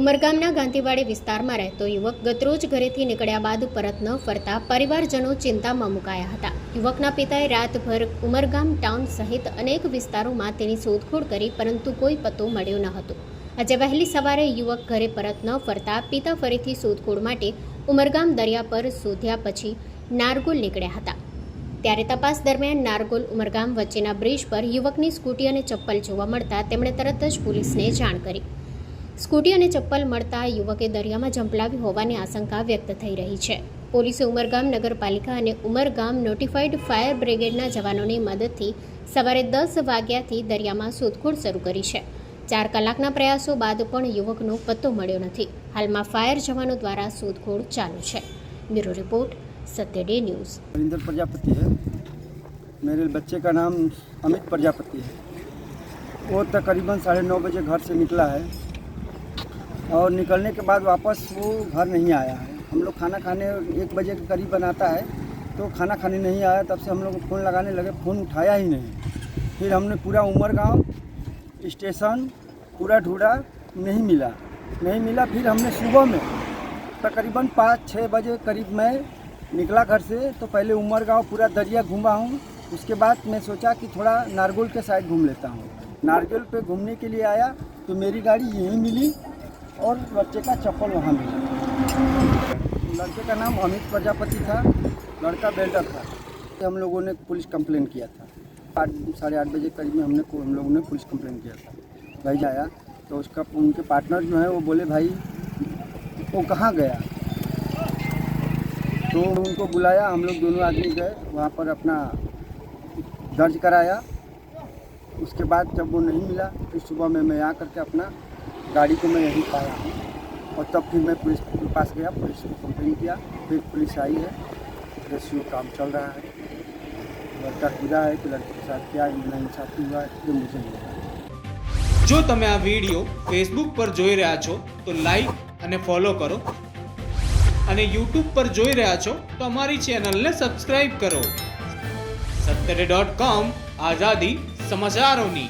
ઉમરગામના ગાંધીવાડી વિસ્તારમાં રહેતો યુવક ગતરોજ ઘરેથી નીકળ્યા બાદ પરત ન ફરતા પરિવારજનો ચિંતામાં મુકાયા હતા. યુવકના પિતાએ રાતભર ઉમરગામ ટાઉન સહિત અનેક વિસ્તારોમાં તેની શોધખોળ કરી, પરંતુ કોઈ પત્તો મળ્યો ન હતો. આજે વહેલી સવારે યુવક ઘરે પરત ન ફરતા પિતા ફરીથી શોધખોળ માટે ઉમરગામ દરિયા પર શોધ્યા પછી નારગોલ નીકળ્યા હતા. ત્યારે તપાસ દરમિયાન નારગોલ ઉમરગામ વચ્ચેના બ્રિજ પર યુવકની સ્કૂટી અને ચપ્પલ જોવા મળતા તેમણે તરત જ પોલીસને જાણ કરી. સ્કૂટી અને ચપ્પલ મળતા યુવકે દરિયામાં ઝંપલાવી હોવાની આશંકા વ્યક્ત થઈ રહી છે પોલીસે ઉમરગામ નગરપાલિકા અને ઉમરગામ નોટિફાઈડ ફાયર બ્રિગેડના જવાનોની મદદથી સવારે દસ વાગ્યાથી દરિયામાં શોધખોળ શરૂ કરી છે ચાર કલાકના પ્રયાસો બાદ પણ યુવકનો પત્તો મળ્યો નથી હાલમાં ફાયર જવાનો દ્વારા શોધખોળ ચાલુ છે bureau report Satya day news Harinder Prajapati है मेरे बच्चे का नाम अमित प्रजापति है वो तकरीबन साढ़े नौ बजे घर से निकला है और निकलने के बाद वापस वो घर नहीं आया है। हम लोग खाना खाने एक बजे के करीब बनाता है तो खाना खाने नहीं आया, तब से हम लोग फ़ोन लगाने लगे, फ़ोन उठाया ही नहीं। फिर हमने पूरा उमर गाँव स्टेशन, पूरा ढूंढा, नहीं मिला। नहीं मिला, फिर हमने सुबह में तकरीबन पाँच छः बजे करीब मैं निकला घर से तो पहले उमर गाँव पूरा दरिया घूमा हूँ। उसके बाद मैं सोचा कि थोड़ा नारगोल के साइड घूम लेता हूँ। नारगोल पे घूमने के लिए आया तो मेरी गाड़ी यहीं मिली। और बच्चे का चप्पल वहाँ मिला। लड़के का नाम अमित प्रजापति था, लड़का बेल्डर था। हम लोगों ने पुलिस कंप्लेन किया था। आठ, साढ़े आठ बजे करीब में हमने हम लोगों ने पुलिस कंप्लेन किया था। भाई जाया तो उसका, उनके पार्टनर जो है वो बोले, भाई, वो कहाँ गया? तो उनको बुलाया, हम लोग दोनों आदमी गए, वहाँ पर अपना दर्ज कराया। उसके बाद जब वो नहीं मिला, फिर सुबह में मैं आ करके अपना गाड़ी को मैं यहीं पाया हूँ और तब फिर मैं पुलिस के पास गया पुलिस को कंप्लेन किया फिर पुलिस आई है रेस्क्यू काम चल रहा है लड़का खुदा है कि लड़के के साथ क्या नाइंसाफ़ी हुआ है ये मुझे नहीं पता જો તમે આ વિડીયો ફેસબુક પર જોઈ રહ્યા છો તો લાઈક અને ફોલો કરો અને યુટ્યુબ પર જોઈ રહ્યા છો તો અમારી ચેનલને સબસ્ક્રાઈબ કરો સત્તરે ડોટ કોમ આઝાદી સમાચારોની